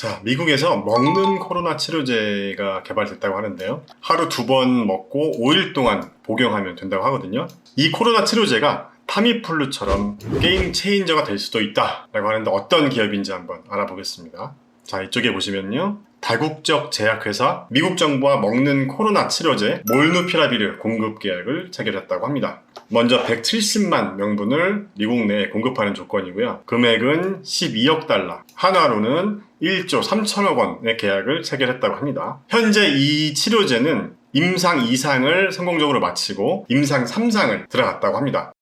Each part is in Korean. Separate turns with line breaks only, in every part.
자, 미국에서 먹는 코로나 치료제가 개발됐다고 하는데요. 하루 두 번 먹고 5일 동안 복용하면 된다고 하거든요. 이 코로나 치료제가 타미플루처럼 게임 체인저가 될 수도 있다라고 하는데 어떤 기업인지 한번 알아보겠습니다. 자, 이쪽에 보시면요. 다국적 제약회사 미국 정부와 먹는 코로나 치료제 몰누피라비르 공급 계약을 체결했다고 합니다. 먼저 170만 명분을 미국 내에 공급하는 조건이고요. 금액은 12억 달러, 한화로는 1조 3천억 원의 계약을 체결했다고 합니다. 현재 이 치료제는 임상 2상을 성공적으로 마치고 임상 3상을 들어갔다고 합니다.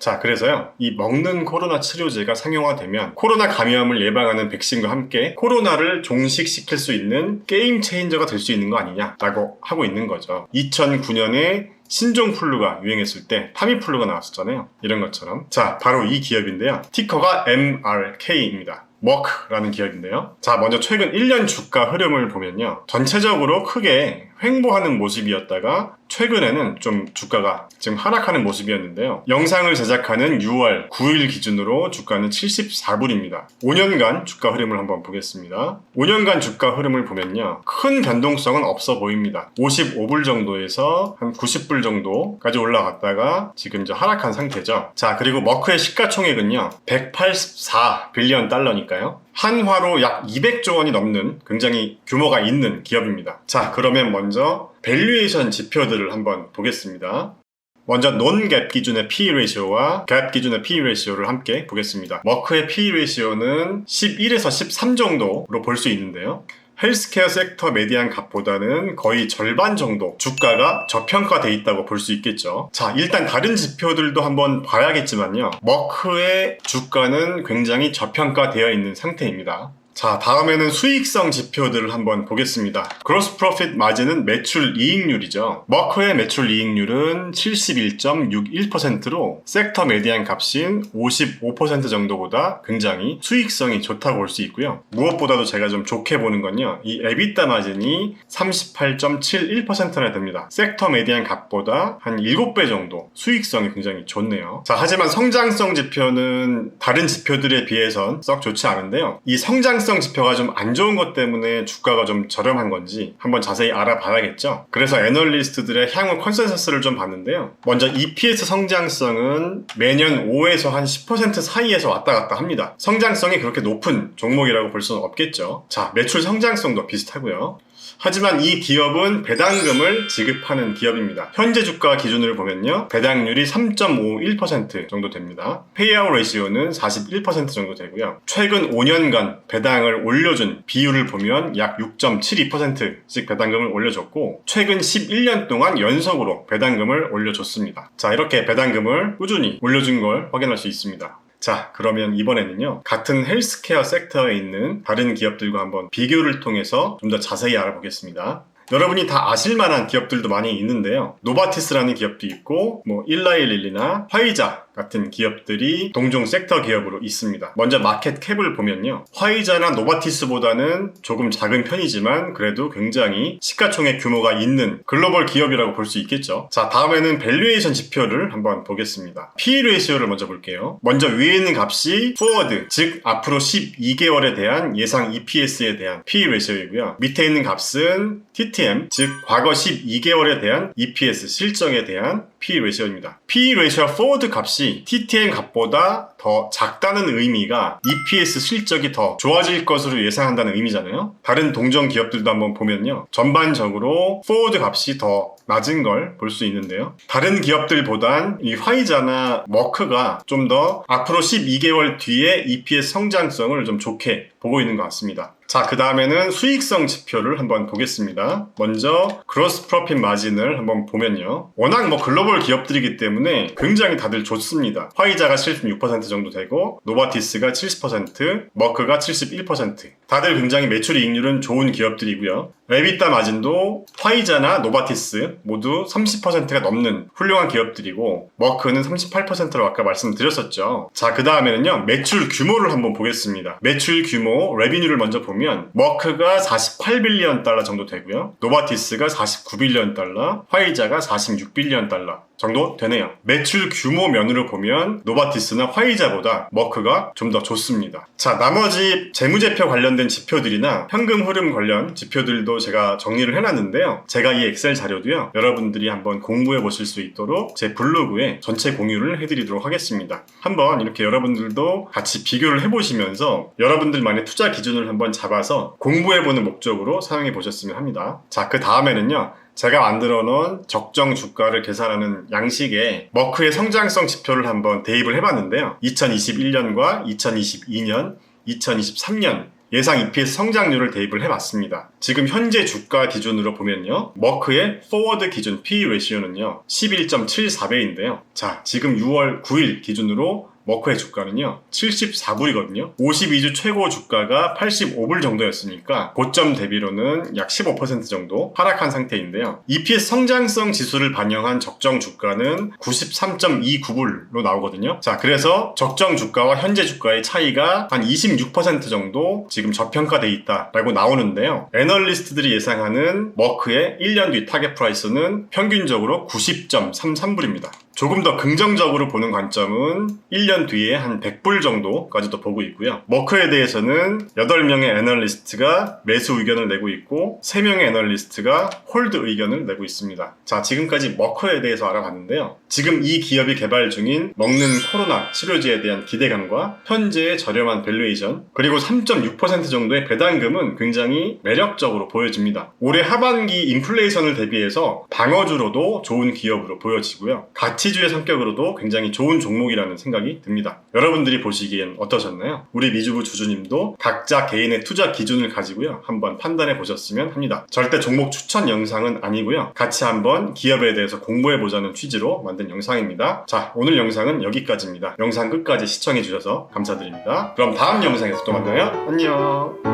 자, 그래서요, 이 먹는 코로나 치료제가 상용화되면 코로나 감염을 예방하는 백신과 함께 코로나를 종식시킬 수 있는 게임 체인저가 될 수 있는 거 아니냐라고 하고 있는 거죠. 2009년에 신종 플루가 유행했을 때 타미플루가 나왔었잖아요. 이런 것처럼. 자, 바로 이 기업인데요. 티커가 MRK입니다. 머크라는 기업인데요. 자, 먼저 최근 1년 주가 흐름을 보면요. 전체적으로 크게 횡보하는 모습이었다가 최근에는 좀 주가가 지금 하락하는 모습이었는데요. 영상을 제작하는 6월 9일 기준으로 주가는 74불입니다. 5년간 주가 흐름을 한번 보겠습니다. 5년간 주가 흐름을 보면요. 큰 변동성은 없어 보입니다. 55불 정도에서 한 90불 정도까지 올라갔다가 지금 이제 하락한 상태죠. 자, 그리고 머크의 시가총액은요. 184 빌리언 달러니까요. 한화로 약 200조 원이 넘는 굉장히 규모가 있는 기업입니다. 자, 그러면 먼저 밸류에이션 지표들을 한번 보겠습니다. 먼저 논갭 기준의 P 레이시오와 갭 기준의 P 레이시오를 함께 보겠습니다. 머크의 P 레이시오는 11에서 13 정도로 볼 수 있는데요. 헬스케어 섹터 메디안 값보다는 거의 절반 정도 주가가 저평가돼 있다고 볼 수 있겠죠. 자, 일단 다른 지표들도 한번 봐야겠지만요. 머크의 주가는 굉장히 저평가되어 있는 상태입니다. 자, 다음에는 수익성 지표들을 한번 보겠습니다. 그로스 프로핏 마진은 매출 이익률이죠. 머크의 매출 이익률은 71.61%로 섹터 메디안 값인 55% 정도보다 굉장히 수익성이 좋다고 볼 수 있고요. 무엇보다도 제가 좀 좋게 보는 건요. 이 에비타 마진이 38.71%나 됩니다. 섹터 메디안 값보다 한 7배 정도 수익성이 굉장히 좋네요. 자, 하지만 성장성 지표는 다른 지표들에 비해선 썩 좋지 않은데요. 이 성장 성 지표가 좀 안 좋은 것 때문에 주가가 좀 저렴한 건지 한번 자세히 알아봐야겠죠. 그래서 애널리스트들의 향후 컨센서스를 좀 봤는데요. 먼저 EPS 성장성은 매년 5에서 한 10% 사이에서 왔다 갔다 합니다. 성장성이 그렇게 높은 종목이라고 볼 수는 없겠죠. 자, 매출 성장성도 비슷하고요. 하지만 이 기업은 배당금을 지급하는 기업입니다. 현재 주가 기준으로 보면요. 배당률이 3.51% 정도 됩니다. 페이아웃 레이시오는 41% 정도 되고요. 최근 5년간 배당을 올려준 비율을 보면 약 6.72%씩 배당금을 올려줬고 최근 11년 동안 연속으로 배당금을 올려줬습니다. 자, 이렇게 배당금을 꾸준히 올려준 걸 확인할 수 있습니다. 자, 그러면 이번에는요, 같은 헬스케어 섹터에 있는 다른 기업들과 한번 비교를 통해서 좀 더 자세히 알아보겠습니다. 여러분이 다 아실 만한 기업들도 많이 있는데요. 노바티스라는 기업도 있고, 뭐, 일라이릴리나 화이자 같은 기업들이 동종 섹터 기업으로 있습니다. 먼저 마켓 캡을 보면요. 화이자나 노바티스보다는 조금 작은 편이지만 그래도 굉장히 시가총액 규모가 있는 글로벌 기업이라고 볼 수 있겠죠. 자, 다음에는 밸류에이션 지표를 한번 보겠습니다. P 레이시오를 먼저 볼게요. 먼저 위에 있는 값이 포워드, 즉 앞으로 12개월에 대한 예상 EPS에 대한 P 레이시오이고요. 밑에 있는 값은 TTM, 즉 과거 12개월에 대한 EPS 실적에 대한 P 레이시오입니다. P 레이시오 포워드 값이 TTM 값보다 더 작다는 의미가 EPS 실적이 더 좋아질 것으로 예상한다는 의미잖아요. 다른 동종 기업들도 한번 보면요. 전반적으로 포워드 값이 더 낮은 걸 볼 수 있는데요. 다른 기업들보단 이 화이자나 머크가 좀 더 앞으로 12개월 뒤에 EPS 성장성을 좀 좋게 보고 있는 것 같습니다. 자, 그 다음에는 수익성 지표를 한번 보겠습니다. 먼저 그로스 프로핏 마진을 한번 보면요. 워낙 뭐 글로벌 기업들이기 때문에 굉장히 다들 좋습니다. 화이자가 76% 정도 되고 노바티스가 70%, 머크가 71%. 다들 굉장히 매출 이익률은 좋은 기업들이고요. 레비타 마진도 화이자나 노바티스 모두 30%가 넘는 훌륭한 기업들이고 머크는 38%로 아까 말씀드렸었죠. 자, 그 다음에는요. 매출 규모를 한번 보겠습니다. 매출 규모, 레비뉴를 먼저 보면 머크가 48빌리언 달러 정도 되고요. 노바티스가 49빌리언 달러, 화이자가 46빌리언 달러. 정도 되네요. 매출 규모 면으로 보면 노바티스나 화이자보다 머크가 좀 더 좋습니다. 자, 나머지 재무제표 관련된 지표들이나 현금 흐름 관련 지표들도 제가 정리를 해놨는데요. 제가 이 엑셀 자료도요. 여러분들이 한번 공부해 보실 수 있도록 제 블로그에 전체 공유를 해드리도록 하겠습니다. 한번 이렇게 여러분들도 같이 비교를 해보시면서 여러분들만의 투자 기준을 한번 잡아서 공부해보는 목적으로 사용해 보셨으면 합니다. 자, 그 다음에는요. 제가 만들어 놓은 적정 주가를 계산하는 양식에 머크의 성장성 지표를 한번 대입을 해봤는데요. 2021년과 2022년, 2023년 예상 EPS 성장률을 대입을 해봤습니다. 지금 현재 주가 기준으로 보면요. 머크의 포워드 기준 P 레시오는요. 11.74배인데요. 자, 지금 6월 9일 기준으로 머크의 주가는요 74불이거든요. 52주 최고 주가가 85불 정도였으니까 고점 대비로는 약 15% 정도 하락한 상태인데요. EPS 성장성 지수를 반영한 적정 주가는 93.29불로 나오거든요. 자 그래서 적정 주가와 현재 주가의 차이가 한 26% 정도 지금 저평가돼 있다라고 나오는데요. 애널리스트들이 예상하는 머크의 1년 뒤 타겟 프라이스는 평균적으로 90.33불입니다 조금 더 긍정적으로 보는 관점은 1년 뒤에 한 100불 정도까지도 보고 있고요. 머크에 대해서는 8명의 애널리스트가 매수 의견을 내고 있고 3명의 애널리스트가 홀드 의견을 내고 있습니다. 자, 지금까지 머크에 대해서 알아봤는데요. 지금 이 기업이 개발 중인 먹는 코로나 치료제에 대한 기대감과 현재의 저렴한 밸류에이션 그리고 3.6% 정도의 배당금은 굉장히 매력적으로 보여집니다. 올해 하반기 인플레이션을 대비해서 방어주로도 좋은 기업으로 보여지고요. 가치주의 성격으로도 굉장히 좋은 종목이라는 생각이 듭니다. 여러분들이 보시기엔 어떠셨나요? 우리 미주부 주주님도 각자 개인의 투자 기준을 가지고요. 한번 판단해 보셨으면 합니다. 절대 종목 추천 영상은 아니고요. 같이 한번 기업에 대해서 공부해 보자는 취지로 만든 영상입니다. 자, 오늘 영상은 여기까지입니다. 영상 끝까지 시청해 주셔서 감사드립니다. 그럼 다음 영상에서 또 만나요. 안녕.